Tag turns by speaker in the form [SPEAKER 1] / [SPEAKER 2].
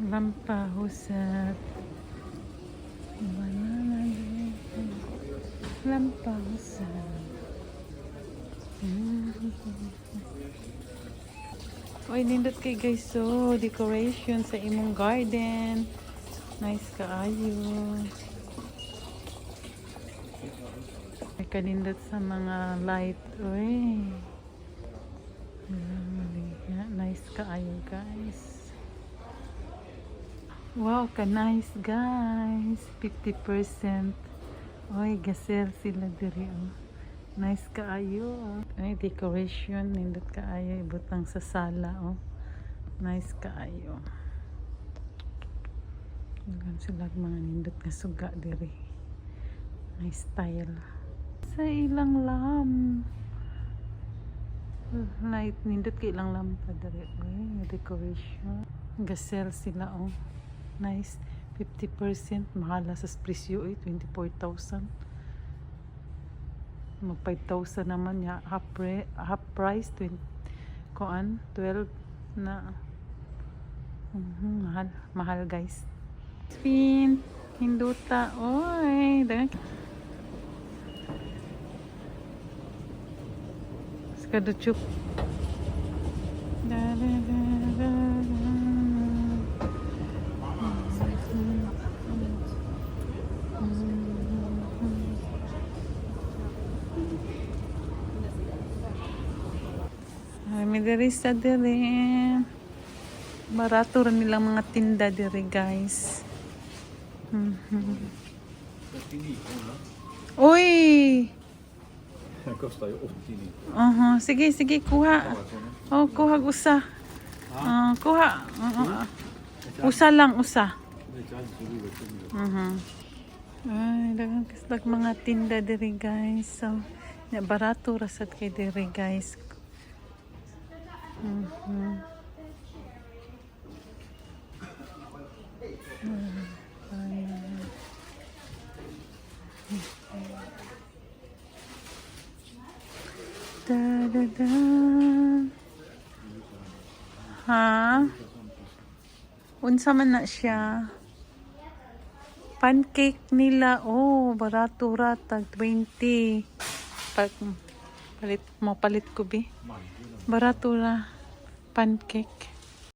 [SPEAKER 1] Lampahusat. Banana Lampahusat. Uy, nindot kay guys so decoration sa imong garden. Nice kaayo. May kanindot sa mga light. Uy. Mm, Nice kaayo guys. Wow, ka nice guys. 50%. Oy, gasel sila diri oh. Nice kaayo. oh. Ay, decoration nindot kaayo ibutang sa sala oh. Nice kaayo. Dagan sila mga nindot nga suga diri. Nice style. Sa ilang lam. Light nindot kay ilang lampa diri. Ay, decoration. Gasel sila oh. Nice. 50% mahala sa presyo eh. 24,000 mag 5,000 naman ya half, half price 20, kuan 12 na Mhm, mahal mahal guys spin hinduta oy dagan skaduchup da da da da da May diri sa diri. Barato rin nilang mga tinda diri, guys. Mhm. Uy!
[SPEAKER 2] Kostar ju 89.
[SPEAKER 1] Aha, sige, sige, kuha. Oh, kuha usa. Ah, kuha. Ah. usa lang, usa.
[SPEAKER 2] Som det.
[SPEAKER 1] Mhm. Ay, dagang kasdag mga tinda diri guys. So, barato rasad kay diri guys. Mm. Ha? Unsa man na siya? Pancake nila, oh, barato ra, tag 20. Pag, palit mo, palit ko bi. Barato ra, pancake.